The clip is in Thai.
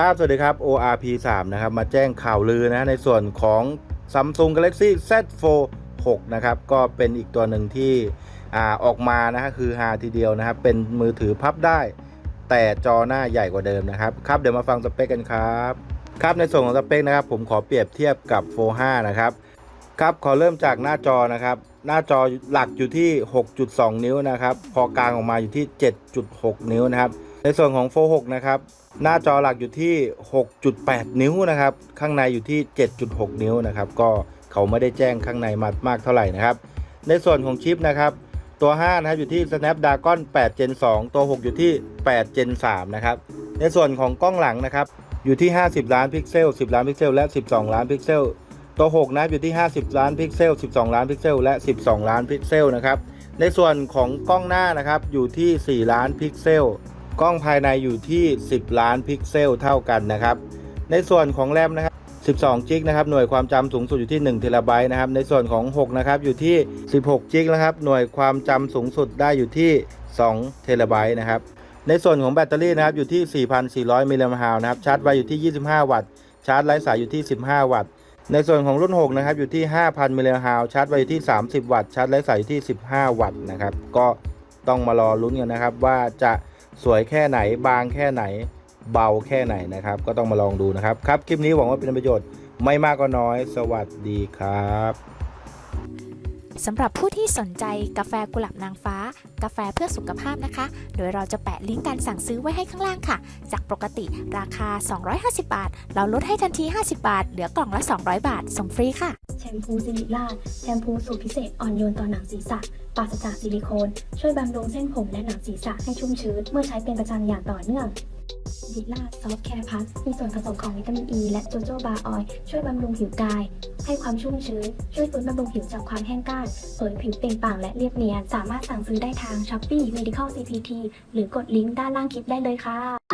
ครับสวัสดีครับ ORP 3นะครับ มาแจ้งข่าวลือนะ ในส่วนของ Samsung Galaxy Z Fold 6นะครับ ก็เป็นอีกตัวหนึ่งที่อ่าออกมานะฮะคือฮาทีเดียวนะครับ เป็นมือถือพับได้ แต่จอหน้าใหญ่กว่าเดิมนะครับ ครับ เดี๋ยวมาฟังสเปคกันครับ ครับในส่วนของสเปคนะครับ ผมขอเปรียบเทียบกับ Fold 5นะครับ ครับ ขอเริ่มจากหน้าจอนะครับ หน้าจอหลักอยู่ที่ 6.2 นิ้วนะครับ พอกลางออกมาอยู่ที่ 7.6 นิ้วนะครับ ในส่วนของ Fold 6นะครับ หน้าจอหลักอยู่ที่ 6.8 นิ้วนะครับ ข้างในอยู่ที่ 7.6 นิ้วนะครับ ก็เขาไม่ได้แจ้งข้างในมามากเท่าไหร่นะครับ ในส่วนของชิปนะครับ ตัว 5 นะครับอยู่ที่ Snapdragon 8 Gen 2 ตัว 6 อยู่ที่ 8 Gen 3 นะครับ ในส่วนของกล้องหลังนะครับ อยู่ที่ 50 ล้านพิกเซล 10 ล้านพิกเซล และ 12 ล้านพิกเซล ตัว 6 นะอยู่ที่ 50 ล้านพิกเซล 12 ล้านพิกเซล และ 12 ล้านพิกเซลนะครับ ในส่วนของกล้องหน้านะครับ อยู่ที่ 4 ล้านพิกเซล กล้องภายในอยู่ที่ 10 ล้านพิกเซลเท่ากันนะครับ ในส่วนของแรมนะครับ12จิกนะครับหน่วยความจำสูงสุดอยู่ที่1เทราไบต์นะครับในส่วนของ6นะครับอยู่ที่ 16จิกนะครับหน่วยความจำสูงสุดได้อยู่ที่2เทราไบต์นะครับในส่วนของแบตเตอรี่นะครับอยู่ที่ 4,400 มิลลิแอมป์ฮาวนะครับชาร์จไวอยู่ที่ 25 วัตต์ชาร์จไร้สายอยู่ที่ 15 วัตต์ ในส่วนของรุ่น6นะครับอยู่ที่ 5,000 มิลลิแอมป์ฮาวชาร์จไวอยู่ที่ 30 วัตต์ชาร์จไร้สายอยู่ที่ 15 วัตต์นะครับก็ต้องมารอลุ้นกันนะครับว่าจะ สวยแค่ไหนบางแค่ไหน เบาแค่ไหนนะครับ ก็ต้องมาลองดูนะครับ ครับ คลิปนี้หวังว่าเป็นประโยชน์ไม่มากก็น้อย สวัสดีครับสำหรับผู้ที่สนใจกาแฟกุหลาบนางฟ้า กาแฟเพื่อสุขภาพนะคะ โดยเราจะแปะลิงก์การสั่งซื้อไว้ให้ข้างล่างค่ะ จากปกติราคา 250 บาท เราลดให้ทันที 50 บาท เหลือกล่องละ 200 บาท ส่งฟรีค่ะ ชมพูซิลิล่าแชมพูสูตรพิเศษอ่อนโยนต่อหนังศีรษะปราศจากซิลิโคน ช่วยบำรุงเส้นผมและหนังศีรษะให้ชุ่มชื้นเมื่อใช้เป็นประจำอย่างต่อเนื่องซิลิล่าซอฟแคร์พัสมีส่วนผสมของวิตามินอ e ีและโจโจบาออยล์ช่วยบำรุงผิวกาย ให้ความชุ่มชื้น ช่วยฟื้นบำรุงผิวจากความแห้งกร้านเผยผิวเปล่งปลั่งและเรียบเนียน สามารถสั่งซื้อได้ทาง Shopee Medical CPT หรือกดลิงก์ด้านล่างคลิปได้เลยค่ะ